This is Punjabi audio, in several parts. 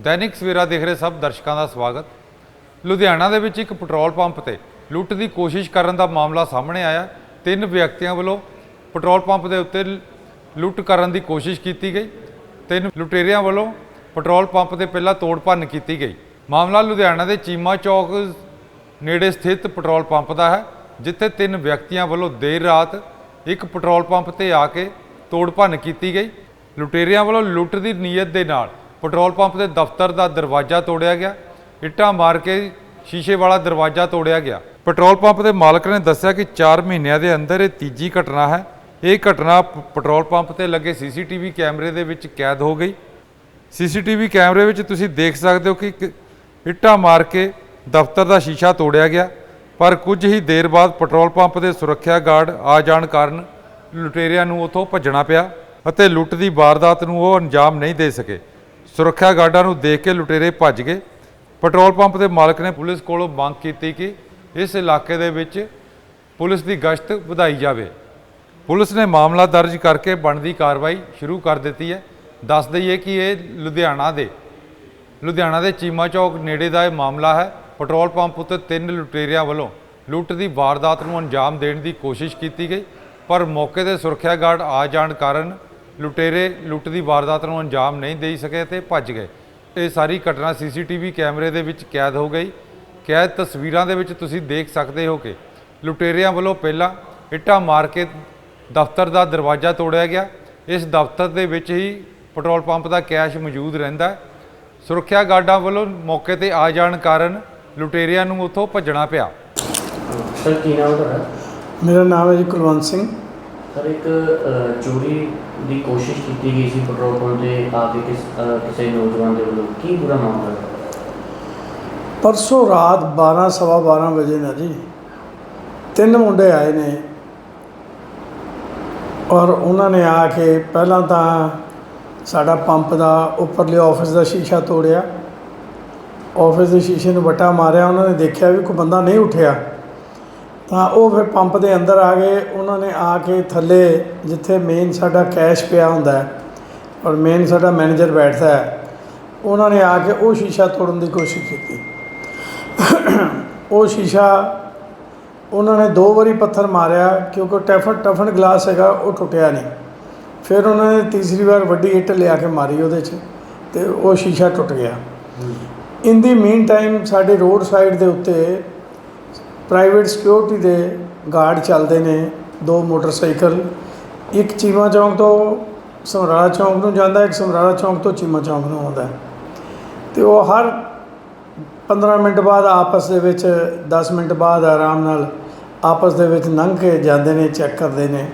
ਦੈਨਿਕ ਸਵੇਰਾ ਦੇਖ ਰਹੇ ਸਭ ਦਰਸ਼ਕਾਂ ਦਾ ਸਵਾਗਤ। ਲੁਧਿਆਣਾ ਦੇ ਵਿੱਚ ਇੱਕ ਪੈਟਰੋਲ ਪੰਪ ਤੇ ਲੁੱਟ ਦੀ ਕੋਸ਼ਿਸ਼ ਕਰਨ ਦਾ ਮਾਮਲਾ ਸਾਹਮਣੇ ਆਇਆ। ਤਿੰਨ ਵਿਅਕਤੀਆਂ ਵੱਲੋਂ ਪੈਟਰੋਲ ਪੰਪ ਦੇ ਉੱਤੇ ਲੁੱਟ ਕਰਨ ਦੀ ਕੋਸ਼ਿਸ਼ ਕੀਤੀ ਗਈ। ਤਿੰਨ ਲੁਟੇਰਿਆਂ ਵੱਲੋਂ ਪੈਟਰੋਲ ਪੰਪ ਤੇ ਪਹਿਲਾਂ ਤੋੜ ਭੰਨ ਕੀਤੀ ਗਈ। ਮਾਮਲਾ ਲੁਧਿਆਣਾ ਦੇ ਚੀਮਾ ਚੌਕ ਨੇੜੇ ਸਥਿਤ ਪੈਟਰੋਲ ਪੰਪ ਦਾ ਹੈ, ਜਿੱਥੇ ਤਿੰਨ ਵਿਅਕਤੀਆਂ ਵੱਲੋਂ ਦੇਰ ਰਾਤ ਇੱਕ ਪੈਟਰੋਲ ਪੰਪ ਤੇ ਆ ਕੇ ਤੋੜ ਭੰਨ ਕੀਤੀ ਗਈ। ਲੁਟੇਰਿਆਂ ਵੱਲੋਂ ਲੁੱਟ ਦੀ ਨੀਅਤ ਦੇ ਨਾਲ ਪੈਟਰੋਲ ਪੰਪ ਦੇ ਦਫ਼ਤਰ ਦਾ ਦਰਵਾਜ਼ਾ ਤੋੜਿਆ ਗਿਆ। ਇੱਟਾਂ ਮਾਰ ਕੇ ਸ਼ੀਸ਼ੇ ਵਾਲਾ ਦਰਵਾਜ਼ਾ ਤੋੜਿਆ ਗਿਆ। ਪੈਟਰੋਲ ਪੰਪ ਦੇ ਮਾਲਕ ਨੇ ਦੱਸਿਆ ਕਿ 4 ਮਹੀਨਿਆਂ ਦੇ ਅੰਦਰ ਇਹ ਤੀਜੀ ਘਟਨਾ ਹੈ। ਇਹ ਘਟਨਾ ਪ- ਪੈਟਰੋਲ ਪੰਪ ਤੇ ਲੱਗੇ ਸੀਸੀਟੀਵੀ ਕੈਮਰੇ ਦੇ ਵਿੱਚ ਕੈਦ ਹੋ ਗਈ। ਸੀਸੀਟੀਵੀ ਕੈਮਰੇ ਵਿੱਚ ਤੁਸੀਂ ਦੇਖ ਸਕਦੇ ਹੋ ਕਿ ਇੱਟਾਂ ਮਾਰ ਕੇ ਦਫ਼ਤਰ ਦਾ ਸ਼ੀਸ਼ਾ ਤੋੜਿਆ ਗਿਆ। ਪਰ ਕੁਝ ਹੀ ਦੇਰ ਬਾਅਦ ਪੈਟਰੋਲ ਪੰਪ ਦੇ ਸੁਰੱਖਿਆ ਗਾਰਡ ਆ ਜਾਣ ਕਾਰਨ ਲੁਟੇਰਿਆਂ ਨੂੰ ਉੱਥੋਂ ਭੱਜਣਾ ਪਿਆ ਅਤੇ ਲੁੱਟ ਦੀ ਵਾਰਦਾਤ ਨੂੰ ਉਹ ਅੰਜਾਮ ਨਹੀਂ ਦੇ ਸਕੇ। ਸੁਰੱਖਿਆ ਗਾਰਡਾਂ ਨੂੰ ਦੇਖ ਕੇ ਲੁਟੇਰੇ ਭੱਜ ਗਏ। ਪੈਟਰੋਲ ਪੰਪ ਦੇ ਮਾਲਕ ਨੇ ਪੁਲਿਸ ਕੋਲੋਂ ਮੰਗ ਕੀਤੀ ਕਿ ਇਸ ਇਲਾਕੇ ਦੇ ਵਿੱਚ ਪੁਲਿਸ ਦੀ ਗਸ਼ਤ ਵਧਾਈ ਜਾਵੇ। ਪੁਲਿਸ ਨੇ ਮਾਮਲਾ ਦਰਜ ਕਰਕੇ ਬਣਦੀ ਕਾਰਵਾਈ ਸ਼ੁਰੂ ਕਰ ਦਿੱਤੀ ਹੈ। ਦੱਸ ਦਈਏ ਕਿ ਇਹ ਲੁਧਿਆਣਾ ਦੇ ਲੁਧਿਆਣਾ ਦੇ ਚੀਮਾ ਚੌਕ ਨੇੜੇ ਦਾ ਇਹ ਮਾਮਲਾ ਹੈ। ਪੈਟਰੋਲ ਪੰਪ ਉੱਤੇ ਤਿੰਨ ਲੁਟੇਰਿਆਂ ਵੱਲੋਂ ਲੁੱਟ ਦੀ ਵਾਰਦਾਤ ਨੂੰ ਅੰਜਾਮ ਦੇਣ ਦੀ ਕੋਸ਼ਿਸ਼ ਕੀਤੀ ਗਈ, ਪਰ ਮੌਕੇ ਤੇ ਸੁਰੱਖਿਆ ਗਾਰਡ ਆ ਜਾਣ ਕਾਰਨ ਲੁਟੇਰੇ ਲੁੱਟ ਦੀ ਵਾਰਦਾਤ ਨੂੰ ਅੰਜਾਮ ਨਹੀਂ ਦੇ ਸਕੇ ਤੇ ਭੱਜ ਗਏ। ਇਹ ਸਾਰੀ ਘਟਨਾ ਸੀਸੀਟੀਵੀ ਕੈਮਰੇ ਦੇ ਵਿੱਚ ਕੈਦ ਹੋ ਗਈ। ਕੈਦ ਤਸਵੀਰਾਂ ਦੇ ਵਿੱਚ ਤੁਸੀਂ ਦੇਖ ਸਕਦੇ ਹੋ ਕਿ ਲੁਟੇਰਿਆਂ ਵੱਲੋਂ ਪਹਿਲਾਂ ਇੱਟਾਂ ਮਾਰ ਕੇ ਦਫ਼ਤਰ ਦਾ ਦਰਵਾਜ਼ਾ ਤੋੜਿਆ ਗਿਆ। ਇਸ ਦਫ਼ਤਰ ਦੇ ਵਿੱਚ ਹੀ ਪੈਟਰੋਲ ਪੰਪ ਦਾ ਕੈਸ਼ ਮੌਜੂਦ ਰਹਿੰਦਾ ਹੈ। ਸੁਰੱਖਿਆ ਗਾਰਡਾਂ ਵੱਲੋਂ ਮੌਕੇ ਤੇ ਆ ਜਾਣ ਕਾਰਨ ਲੁਟੇਰਿਆਂ ਨੂੰ ਉੱਥੋਂ ਭੱਜਣਾ ਪਿਆ। ਸਰ ਕੀ ਨਾਮ ਹੈ ਤੁਹਾਡਾ? ਮੇਰਾ ਨਾਮ ਹੈ ਜੀ ਕੁਲਵੰਤ ਸਿੰਘ। ਸਰ, ਇੱਕ ਚੋਰੀ ਦੀ ਕੋਸ਼ਿਸ਼ ਕੀਤੀ ਗਈ ਸੀ ਪੈਟਰੋਲ ਪੰਪ ਤੇ ਆ ਕੇ ਕਿਸ ਕਿਸੇ ਨੌਜਵਾਨ ਦੇ ਵੱਲੋਂ। ਕੀ ਪੂਰਾ ਮਾਮਲਾ ਹੈ? ਪਰਸੋਂ ਰਾਤ 12 ਸਵਾ 12 ਵਜੇ ਨਾ ਜੀ, ਤਿੰਨ ਮੁੰਡੇ ਆਏ ਨੇ। ਔਰ ਉਹਨਾਂ ਨੇ ਆ ਕੇ ਪਹਿਲਾਂ ਤਾਂ ਸਾਡਾ ਪੰਪ ਦਾ ਉੱਪਰਲੇ ਆਫਿਸ ਦਾ ਸ਼ੀਸ਼ਾ ਤੋੜਿਆ। ਆਫਿਸ ਦੇ ਸ਼ੀਸ਼ੇ ਨੂੰ ਵੱਟਾ ਮਾਰਿਆ। ਉਹਨਾਂ ਨੇ ਦੇਖਿਆ ਵੀ ਕੋਈ ਬੰਦਾ ਨਹੀਂ ਉੱਠਿਆ। ਤਾਂ ਉਹ ਫਿਰ ਪੰਪ ਦੇ ਅੰਦਰ ਆ ਗਏ। ਉਹਨਾਂ ਨੇ ਆ ਕੇ ਥੱਲੇ ਜਿੱਥੇ ਮੇਨ ਸਾਡਾ ਕੈਸ਼ ਪਿਆ ਹੁੰਦਾ ਹੈ ਔਰ ਮੇਨ ਸਾਡਾ ਮੈਨੇਜਰ ਬੈਠਦਾ ਹੈ ਉਹਨਾਂ ਨੇ ਆ ਕੇ ਉਹ ਸ਼ੀਸ਼ਾ ਤੋੜਨ ਦੀ ਕੋਸ਼ਿਸ਼ ਕੀਤੀ। ਉਹ ਸ਼ੀਸ਼ਾ ਉਹਨਾਂ ਨੇ ਦੋ ਵਾਰੀ ਪੱਥਰ ਮਾਰਿਆ ਕਿਉਂਕਿ ਟਫਨ ਟਫਨ ਗਲਾਸ ਹੈਗਾ ਉਹ ਟੁੱਟਿਆ ਨਹੀਂ। ਫਿਰ ਉਹਨਾਂ ਨੇ ਤੀਸਰੀ ਵਾਰ ਵੱਡੀ ਇੱਟ ਲਿਆ ਕੇ ਮਾਰੀ ਉਹਦੇ 'ਚ ਤੇ ਉਹ ਸ਼ੀਸ਼ਾ ਟੁੱਟ ਗਿਆ। ਇਨ ਦੀ ਮੀਨ ਟਾਈਮ ਸਾਡੇ ਰੋਡ ਸਾਈਡ ਦੇ ਉੱਤੇ ਪ੍ਰਾਈਵੇਟ ਸਿਕਿਉਰਿਟੀ ਦੇ ਗਾਰਡ ਚੱਲਦੇ ਨੇ, ਦੋ ਮੋਟਰਸਾਈਕਲ। ਇੱਕ ਚੀਮਾ ਚੌਂਕ ਤੋਂ ਸਮਰਾਲਾ ਚੌਂਕ ਨੂੰ ਜਾਂਦਾ ਇੱਕ ਸਮਰਾਲਾ ਚੌਂਕ ਤੋਂ ਚੀਮਾ ਚੌਂਕ ਨੂੰ ਆਉਂਦਾ ਤੇ ਉਹ ਹਰ 15 ਮਿੰਟ ਬਾਅਦ ਆਪਸ ਦੇ ਵਿੱਚ 10 ਮਿੰਟ ਬਾਅਦ ਆਰਾਮ ਨਾਲ ਆਪਸ ਦੇ ਵਿੱਚ ਲੰਘ ਕੇ ਜਾਂਦੇ ਨੇ, ਚੈੱਕ ਕਰਦੇ ਨੇ।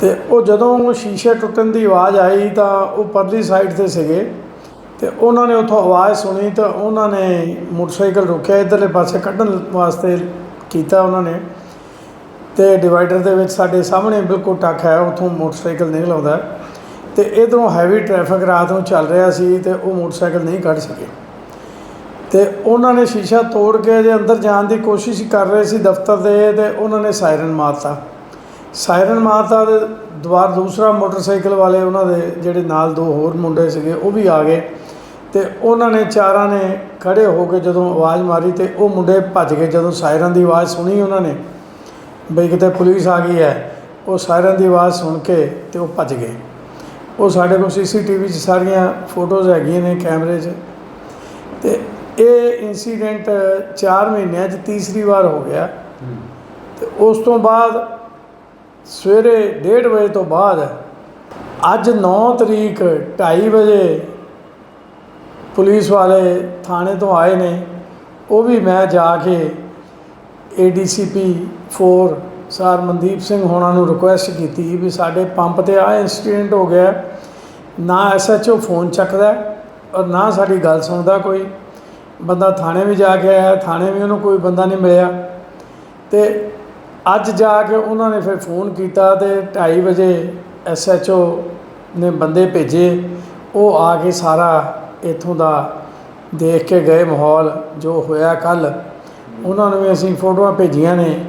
ਤੇ ਉਹ ਜਦੋਂ ਸ਼ੀਸ਼ੇ ਟੁੱਟਣ ਦੀ ਆਵਾਜ਼ ਆਈ ਤਾਂ ਉਹ ਪਰਲੀ ਸਾਈਡ ਤੇ ਸੀਗੇ। ਤੇ ਉਹਨਾਂ ਨੇ ਉੱਥੋਂ ਆਵਾਜ਼ ਸੁਣੀ ਤਾਂ ਉਹਨਾਂ ਨੇ ਮੋਟਰਸਾਈਕਲ ਰੋਕਿਆ, ਇਧਰਲੇ ਪਾਸੇ ਕੱਢਣ ਵਾਸਤੇ ਕੀਤਾ ਉਹਨਾਂ ਨੇ। ਤੇ ਡਿਵਾਈਡਰ ਦੇ ਵਿੱਚ ਸਾਡੇ ਸਾਹਮਣੇ ਬਿਲਕੁਲ ਟੱਕ ਹੈ, ਉੱਥੋਂ ਮੋਟਰਸਾਈਕਲ ਨਿਕਲ ਆਉਂਦਾ ਹੈ। ਤੇ ਇਧਰੋਂ ਹੈਵੀ ਟ੍ਰੈਫਿਕ ਰਾਤ ਨੂੰ ਚੱਲ ਰਿਹਾ ਸੀ ਤੇ ਉਹ ਮੋਟਰਸਾਈਕਲ ਨਹੀਂ ਕੱਢ ਸਕੇ। ਤੇ ਉਹਨਾਂ ਨੇ ਸ਼ੀਸ਼ਾ ਤੋੜ ਕੇ ਜੇ ਅੰਦਰ ਜਾਣ ਦੀ ਕੋਸ਼ਿਸ਼ ਕਰ ਰਹੇ ਸੀ ਦਫ਼ਤਰ ਦੇ, ਤੇ ਉਹਨਾਂ ਨੇ ਸਾਇਰਨ ਮਾਰਤਾ। ਸਾਇਰਨ ਮਾਰਤਾ ਤੇ ਦੁਬਾਰ ਦੂਸਰਾ ਮੋਟਰਸਾਈਕਲ ਵਾਲੇ ਉਹਨਾਂ ਦੇ ਜਿਹੜੇ ਨਾਲ ਦੋ ਹੋਰ ਮੁੰਡੇ ਸੀਗੇ, ਉਹ ਵੀ ਆ ਗਏ। ਤੇ ਉਹਨਾਂ ਨੇ ਚਾਰਾਂ ਨੇ ਖੜੇ ਹੋ ਕੇ ਜਦੋਂ ਆਵਾਜ਼ ਮਾਰੀ ਤੇ ਉਹ ਮੁੰਡੇ ਭੱਜ ਗਏ। ਜਦੋਂ ਸਾਇਰਨ ਦੀ ਆਵਾਜ਼ ਸੁਣੀ ਉਹਨਾਂ ਨੇ, ਬਈ ਕਿਤੇ ਪੁਲਿਸ ਆ ਗਈ ਹੈ। ਉਹ ਸਾਇਰਨ ਦੀ ਆਵਾਜ਼ ਸੁਣ ਕੇ ਤੇ ਉਹ ਭੱਜ ਗਏ। ਉਹ ਸਾਡੇ ਕੋਲ ਸੀਸੀਟੀਵੀ 'ਚ ਸਾਰੀਆਂ ਫੋਟੋਜ਼ ਹੈਗੀਆਂ ਨੇ ਕੈਮਰੇ 'ਚ। ਤੇ ਇਹ ਇਨਸੀਡੈਂਟ 4 ਮਹੀਨਿਆਂ 'ਚ ਤੀਸਰੀ ਵਾਰ ਹੋ ਗਿਆ। ਤੇ ਉਸ ਤੋਂ ਬਾਅਦ ਸਵੇਰੇ 1:30 ਵਜੇ ਤੋਂ ਬਾਅਦ ਅੱਜ 9 ਤਰੀਕ 2:30 ਵਜੇ ਪੁਲਿਸ ਵਾਲੇ ਥਾਣੇ ਤੋਂ ਆਏ ਨੇ, ਉਹ ਵੀ ਮੈਂ ਜਾ ਕੇ ਏਡੀਸੀਪੀ 4 ਸਰ ਮਨਦੀਪ ਸਿੰਘ ਹੋਣਾ ਨੂੰ ਰਿਕੁਐਸਟ ਕੀਤੀ ਵੀ ਸਾਡੇ ਪੰਪ ਤੇ ਆ ਇਨਸੀਡੈਂਟ ਹੋ ਗਿਆ, ਨਾ ਐਸਐਚਓ ਫੋਨ ਚੱਕਦਾ ਔਰ ਨਾ ਸਾਡੀ ਗੱਲ ਸੁਣਦਾ ਕੋਈ। ਬੰਦਾ ਥਾਣੇ ਵੀ ਜਾ ਕੇ ਆਇਆ, ਥਾਣੇ ਵੀ ਉਹਨੂੰ ਕੋਈ ਬੰਦਾ ਨਹੀਂ ਮਿਲਿਆ। ਤੇ ਅੱਜ ਜਾ ਕੇ ਉਹਨਾਂ ਨੇ ਫਿਰ ਫੋਨ ਕੀਤਾ ਤੇ 2:30 ਵਜੇ ਐਸਐਚਓ ਨੇ ਬੰਦੇ ਭੇਜੇ, ਉਹ ਆ ਕੇ ਸਾਰਾ ਇੱਥੋਂ ਦਾ ਦੇਖ ਕੇ ਗਏ ਮਾਹੌਲ ਜੋ ਹੋਇਆ ਕੱਲ੍ਹ, ਉਹਨਾਂ ਨੂੰ ਵੀ ਅਸੀਂ ਫੋਟੋਆਂ ਭੇਜੀਆਂ ਨੇ।